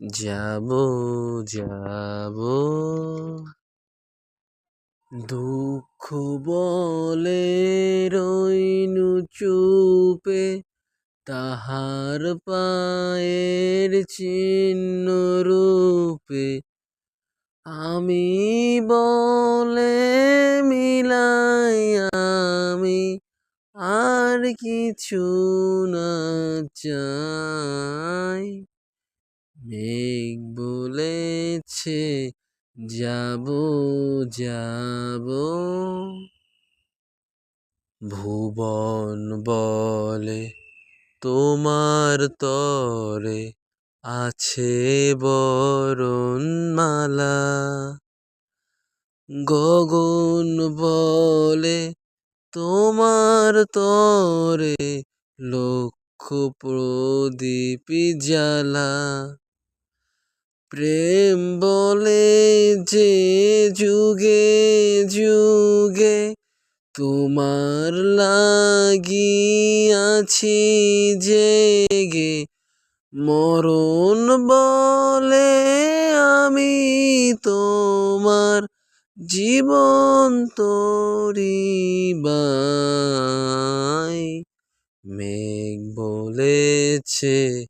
যাব যাব। দুঃখ বলে রইনু চুপে, তাহার পায়ের চিহ্ন রূপে। আমি বলে মিলাই আমি, আর কিছু না চাই। মেঘ বলেছে, যাব যাব। ভুবন বলে, তোমার তরে আছে বরণমালা। গগন বলে, তোমার তরে লক্ষ প্রদীপ জ্বালা। প্রেম বলে যে যুগে যুগে তোমার লাগি আছি জেগে। মরণ বলে আমি তোমার জীবন তরি বাই। মেঘ বলেছে